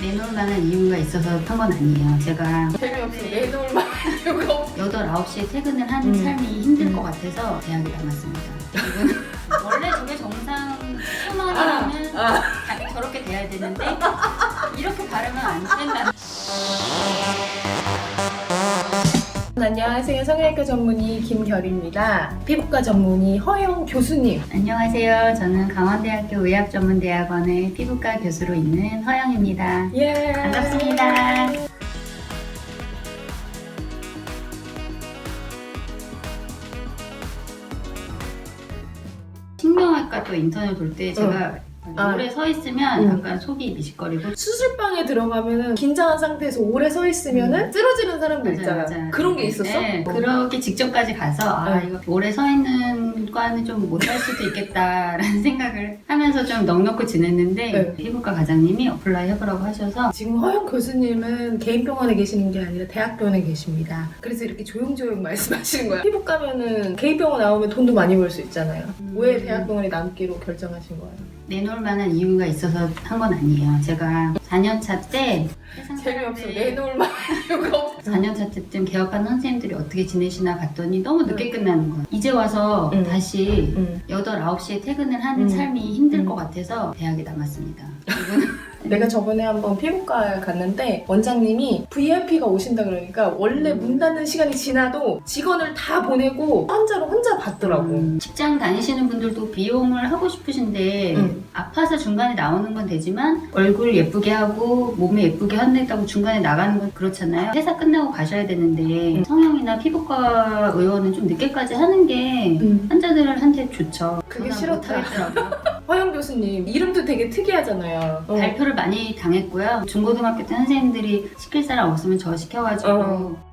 내놓을 만한 이유가 있어서 한 건 아니에요. 제가 재미없어 내놓을 만한 이유가 없어 8, 9시에 퇴근을 하는 음. 삶이 힘들 음. 것 같아서 대학에 남았습니다. 이거는 원래 저게 정상 순원이라면 아, 당연히 저렇게 돼야 되는데 이렇게 바르면 안 된다. 안녕하세요 성형외과 전문의 김결입니다 피부과 전문의 허영 교수님 안녕하세요. 저는 강원대학교 의학전문대학원의 피부과 교수로 있는 허영입니다. 예 반갑습니다. 신경외과 또 인터넷 돌때 제가 아. 오래 서 있으면 음. 약간 속이 미식거리고 수술방에 들어가면은 긴장한 상태에서 오래 서 있으면은 쓰러지는 사람도 맞아요, 있잖아 맞아요. 그런 게 있었어? 네, 어. 그러기 직전까지 가서 아 네. 이거 오래 서 있는 과는 좀못할 수도 있겠다라는 생각을 하면서 좀 넉넉히 지냈는데 네. 피부과 과장님이 어플라이 해보라고 하셔서 지금 허영 교수님은 개인 병원에 계시는 게 아니라 대학병원에 계십니다. 그래서 이렇게 조용조용 말씀하시는 거야. 피부 과면은 개인 병원 나오면 돈도 많이 벌 수 있잖아요. 음. 왜 대학병원에 남기로 결정하신 거예요? 내놓을 만한 이유가 있어서 한 건 아니에요. 제가 4년차 때 세상 재미없어. 사람들이 내놓을 만한 이유가 없어. 4년차 때쯤 개업하는 선생님들이 어떻게 지내시나 봤더니 너무 늦게 끝나는 거예요. 이제 와서 음. 다시 응. 8, 9시에 퇴근을 하는 음. 삶이 힘들 음. 것 같아서 대학에 남았습니다. 이거는 내가 저번에 한번 피부과에 갔는데 원장님이 VIP가 오신다 그러니까 원래 문 닫는 시간이 지나도 직원을 다 보내고 환자를 혼자 받더라고. 음, 직장 다니시는 분들도 비용을 하고 싶으신데 음. 아파서 중간에 나오는 건 되지만 얼굴 예쁘게 하고 몸에 예쁘게 한다고 중간에 나가는 건 그렇잖아요. 회사 끝나고 가셔야 되는데 음. 성형이나 피부과 의원은 좀 늦게까지 하는 게 음. 환자들한테 좋죠. 그게 싫었다. 못하겠더라고요. 허영 교수님 이름도 되게 특이하잖아요. 어. 발표를 많이 당했고요. 중고등학교 때 선생님들이 시킬 사람 없으면 저 시켜가지고 어.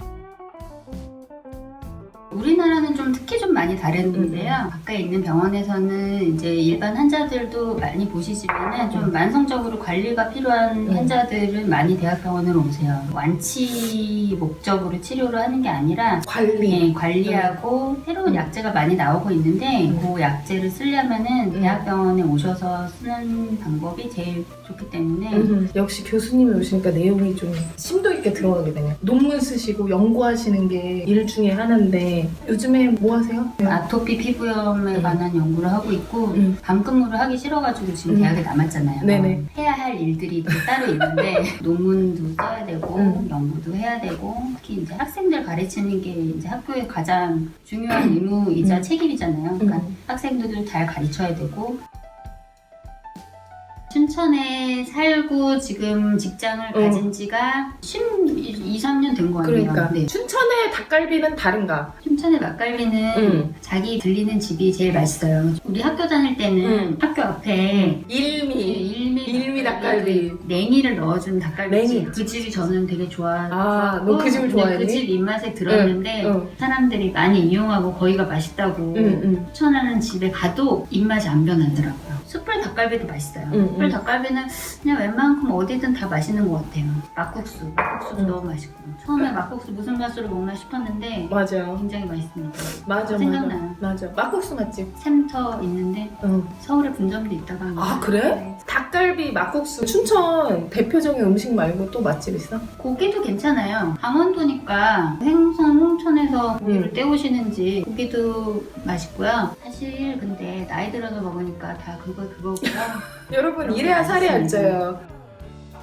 우리나라는 좀 특히 좀 많이 다른데요. 음. 가까이 있는 병원에서는 이제 일반 환자들도 많이 보시지만은 좀 음. 만성적으로 관리가 필요한 음. 환자들은 많이 대학병원으로 오세요. 완치 목적으로 치료를 하는 게 아니라 관리. 네, 관리하고 새로운 음. 약제가 많이 나오고 있는데 음. 그 약제를 쓰려면은 음. 대학병원에 오셔서 쓰는 방법이 제일 좋기 때문에 음, 역시 교수님이 오시니까 내용이 좀 심도 있게 들어가게 되네요. 논문 쓰시고 연구하시는 게 일 중에 하나인데 요즘에 뭐 하세요? 아토피 피부염에 음. 관한 연구를 하고 있고 음. 밤근무를 하기 싫어가지고 지금 음. 대학에 남았잖아요. 네네. 해야 할 일들이 또 따로 있는데 논문도 써야 되고 음. 연구도 해야 되고 특히 이제 학생들 가르치는 게 이제 학교의 가장 중요한 의무이자 음. 책임이잖아요. 그러니까 음. 학생들도 잘 가르쳐야 되고 춘천에 살고 지금 직장을 음. 가진 지가 12, 3년 된 거 아니에요. 그러니까 네. 춘천의 닭갈비는 다른가? 춘천의 막갈비는 음. 자기 들리는 집이 제일 맛있어요. 우리 학교 다닐 때는 음. 학교 앞에 일미. 일미, 일미 닭갈비. 그 냉이를 넣어준 닭갈비 냉이. 그 집이 저는 되게 좋아. 아, 너그 집을 좋아했니? 그집 입맛에 들었는데 응. 사람들이 많이 이용하고 거기가 맛있다고 응, 응. 추천하는 집에 가도 입맛이 안 변하더라고요. 숯불 닭갈비도 맛있어요. 응, 숯불 응. 닭갈비는 그냥 웬만큼 어디든 다 맛있는 것 같아요. 막국수, 막국수도 응. 너무 맛있고 처음에 막국수 무슨 맛으로 먹나 싶었는데 맞아. 굉장히 맛있습니다. 맞아, 생각나요. 맞아. 맞아. 막국수 맛집. 샘터 있는데 응. 서울에 분점도 있다고 합니다. 아, 그래? 네. 닭갈비, 막국수. 춘천 대표적인 음식 말고 또 맛집 있어? 고기도 괜찮아요. 강원도니까 생선 홍천에서 고기를 음. 떼오시는지 고기도 맛있고요. 사실 근데 나이 들어서 먹으니까 다 그거 그거고요. 여러분, 이래야 거 살이 안. 쪄요.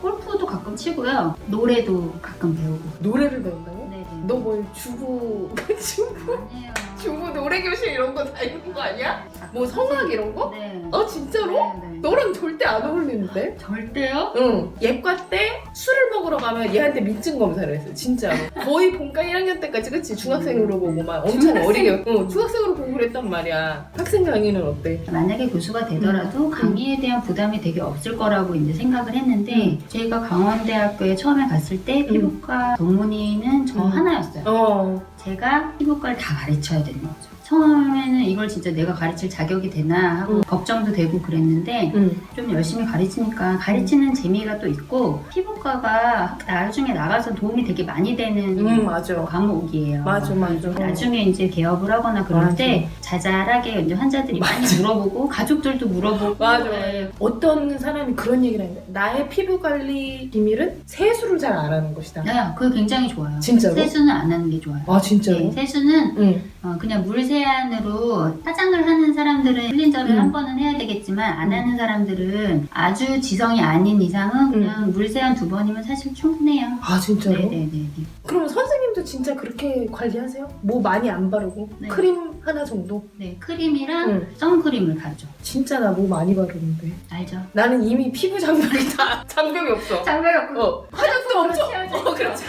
골프도 가끔 치고요. 노래도 가끔 배우고. 노래를 배운다고? 네네. 너 뭘 주부, 주부, 아니에요. 주부 노래 교실 이런 거 다니는 거 아니야? 가끔 뭐 성악 이런 거? 네. 아 진짜 로? 네, 네. 너랑 절대 안 어울리는데? 절대요? 응. 예과 때 술을 먹으러 가면 얘한테 민증 검사를 했어. 진짜로. 거의 본과 1학년 때까지 그치? 중학생으로 보고 막 엄청 중학생? 어리게. 응. 중학생으로 보고 그랬단 말이야. 학생 강의는 어때? 만약에 교수가 되더라도 강의에 대한 부담이 되게 없을 거라고 이제 생각을 했는데 저희가 강원대학교에 처음에 갔을 때 피부과 전문의는 저 음. 하나였어요. 어. 제가 피부과를 다 가르쳐야 되는 거죠. 처음에는 이걸 진짜 내가 가르칠 자격이 되나 하고 음. 걱정도 되고 그랬는데 응. 좀 열심히 가르치니까 가르치는 재미가 또 있고 피부과가 나중에 나가서 도움이 되게 많이 되는 음, 맞아. 과목이에요. 맞아, 맞아. 나중에 이제 개업을 하거나 그럴 맞아. 때 자잘하게 이제 환자들이 많이 물어보고 가족들도 물어보고 맞아, 네. 어떤 사람이 그런 얘기를 하는데 나의 피부 관리 비밀은 세수를 잘 안 하는 것이다. 네, 그거 굉장히 좋아요. 진짜로? 세수는 안 하는 게 좋아요. 아 진짜로? 네, 세수는 응. 어, 그냥 물 세 안으로 화장을 하는 사람들은 클렌저를 음. 한 번은 해야 되겠지만 안 음. 하는 사람들은 아주 지성이 아닌 이상은 그냥 물 세안 두 번이면 사실 충분해요. 아 진짜로? 네네네. 그러면 선생님도 진짜 그렇게 관리하세요? 뭐 많이 안 바르고 네. 크림 하나 정도? 네, 크림이랑 응. 선크림을 바르죠. 진짜 나 뭐 많이 바르는데 알죠? 나는 이미 피부 장벽이 다 장벽이 없어. 장벽이 없고 어 화장도 엄청 어 그렇죠.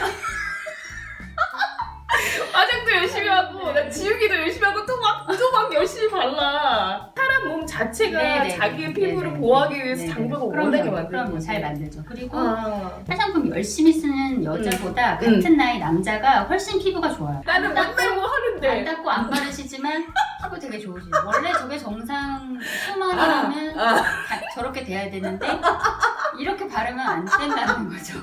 열심히 하고 나 지우기도 열심히 하고 또 막 또 막 열심히 발라. 사람 몸 자체가 네네네. 자기의 피부를 네네. 보호하기 위해서 네네. 장벽을 그럼요, 워낙에 만들고 그럼요. 잘 만들죠. 그리고 아. 화장품 열심히 쓰는 여자보다 음. 같은 나이 남자가 훨씬 피부가 좋아요. 나는 맨날 뭐 안 하는데. 닦고 안 바르시지만 피부 되게 좋으시죠. 원래 저게 정상 수만이라면 아, 다- 저렇게 돼야 되는데 이렇게 바르면 안 된다는 거죠.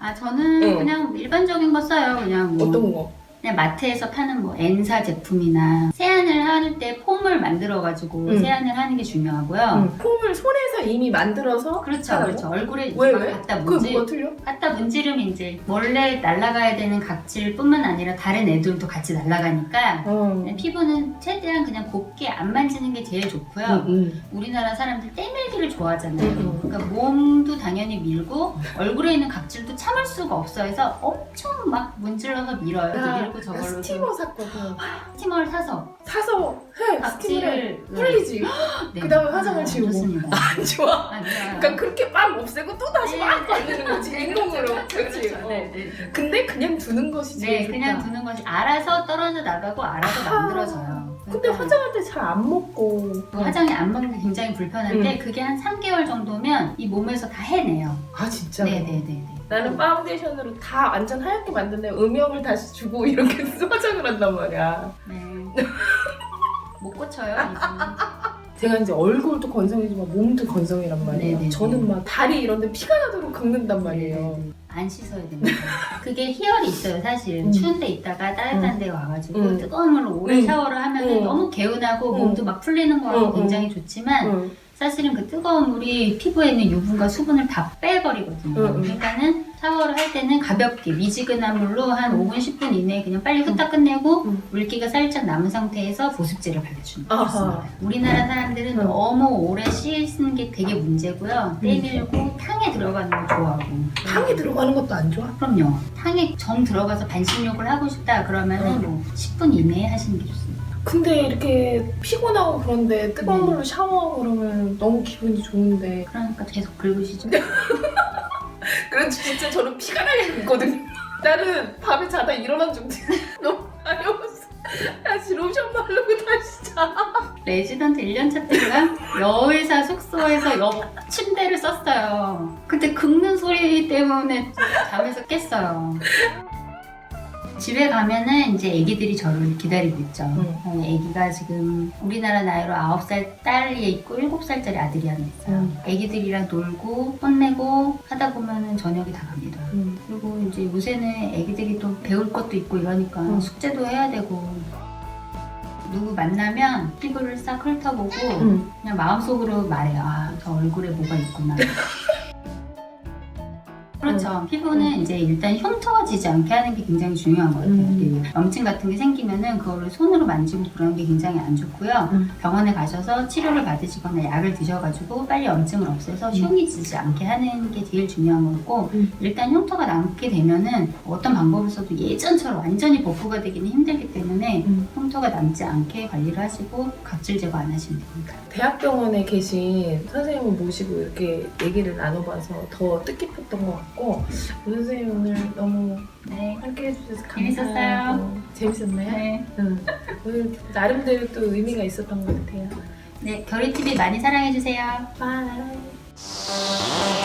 아 저는 응. 그냥 일반적인 거 써요. 그냥 뭐 어떤 거? 그냥 마트에서 파는 뭐 N사 제품이나 세안을 할 때 폼을 만들어 가지고 응. 세안을 하는 게 중요하고요. 응. 폼을 손에서 이미 만들어서 그렇죠, 하라고? 그렇죠. 얼굴에 왜 이제 막 왜? 갖다 그 문지 뭐가 틀려? 갖다 문지르면 이제 원래 날아가야 되는 각질뿐만 아니라 다른 애들도 같이 날아가니까 어. 피부는 최대한 그냥 곱게 안 만지는 게 제일 좋고요. 응, 우리나라 사람들 때밀기를 좋아하잖아요. 응, 응. 그러니까 몸도 당연히 밀고 얼굴에 있는 각질도 참을 수가 없어 해서 엄청 막 문질러서 밀어요. 나 밀고 저걸로 좀 스티머 샀거든. 스티머를 사서 사서 해. 스티머를 각질을 풀리지. 네. 그다음에 화장을 아, 지우고. 좋습니다. 안 좋아. 아, 좋아요. 그러니까 그렇게 막 없애고 또 다시 네, 막 네. 바르는 거지. 인공으로. 그렇죠, 그렇지. 그렇죠. 어. 네, 네, 네. 근데 그냥 두는 것이 네, 제일 그냥 좋다. 두는 것이 알아서 떨어져 나가고 알아서 아, 만들어져요. 근데 그러니까 화장할 때 잘 안 먹고. 뭐 화장이 안 먹는 게 굉장히 불편한데 그게 한 3개월 정도면 이 몸에서 다 해내요. 아 진짜. 네네네. 나는 파운데이션으로 다 완전 하얗게 만드네 음영을 다시 주고 이렇게 화장을 한단 말이야. 네. 못 고쳐요. 제가 이제 얼굴도 건성이지만 몸도 건성이란 말이에요. 네네네. 저는 막 다리 이런 데 피가 나도록 긁는단 말이에요. 네네네. 안 씻어야 됩니다. 그게 희열이 있어요 사실. 음. 추운데 있다가 따뜻한 데 와가지고 음. 뜨거운 물로 오래 음. 샤워를 하면 음. 너무 개운하고 음. 몸도 막 풀리는 거하고 음, 음. 굉장히 좋지만 응. 사실은 그 뜨거운 물이 피부에 있는 유분과 수분을 다 빼버리거든요. 음, 음. 그러니까는 샤워를 할 때는 가볍게 미지근한 물로 한 5분 10분 이내에 그냥 빨리 후딱 끝내고 음. 물기가 살짝 남은 상태에서 보습제를 발라주는 게 아하. 좋습니다. 우리나라 사람들은 음. 너무 오래 씻는 게 되게 문제고요. 때밀고 탕에 들어가는 거 좋아하고. 탕에 들어가는 것도 안 좋아? 그럼요. 탕에 정 들어가서 반신욕을 하고 싶다 그러면은 음. 뭐 10분 이내에 하시는 게 좋습니다. 근데 이렇게 피곤하고 그런데 뜨거운 네. 물로 샤워하고 그러면 너무 기분이 좋은데 그러니까 계속 긁으시죠. 그래도 진짜 저는 피가 나게 긁거든요 나는 밤에 자다 일어난 적 너무 없어 다시 로션 바르고 다시 자 레지던트 1년차 때가 여의사 숙소에서 옆 침대를 썼어요. 그때 긁는 소리 때문에 잠에서 깼어요. 집에 가면은 이제 애기들이 저를 기다리고 있죠. 응. 어, 애기가 지금 우리나라 나이로 9살 딸이 있고 7살짜리 아들이 하나 있어요. 응. 애기들이랑 놀고 혼내고 하다 보면은 저녁이 다 갑니다. 음. 그리고 이제 요새는 애기들이 또 배울 것도 있고 이러니까 응. 숙제도 해야 되고 누구 만나면 피부를 싹 훑어보고 음. 그냥 마음속으로 말해요. 아, 저 얼굴에 뭐가 있구나. 그렇죠. 피부는 이제 일단 흉터가 지지 않게 하는 게 굉장히 중요한 것 같아요. 음. 염증 같은 게 생기면은 그거를 손으로 만지고 그러는 게 굉장히 안 좋고요. 음. 병원에 가셔서 치료를 받으시거나 약을 드셔가지고 빨리 염증을 없애서 흉이 지지 않게 하는 게 제일 중요한 거고 음. 일단 흉터가 남게 되면은 어떤 방법을 써도 예전처럼 완전히 복구가 되기는 힘들기 때문에 음. 흉터가 남지 않게 관리를 하시고 각질 제거 안 하시면 됩니다. 대학병원에 계신 선생님을 모시고 이렇게 얘기를 나눠봐서 더 뜻깊었던 것 같고 오 선생님 오늘 너무 네. 함께 해주셔서 재밌었어요. 감사하고 재밌었나요? 네. 응. 오늘 나름대로 또 의미가 있었던 것 같아요. 네, 결의TV 많이 사랑해주세요. 바이.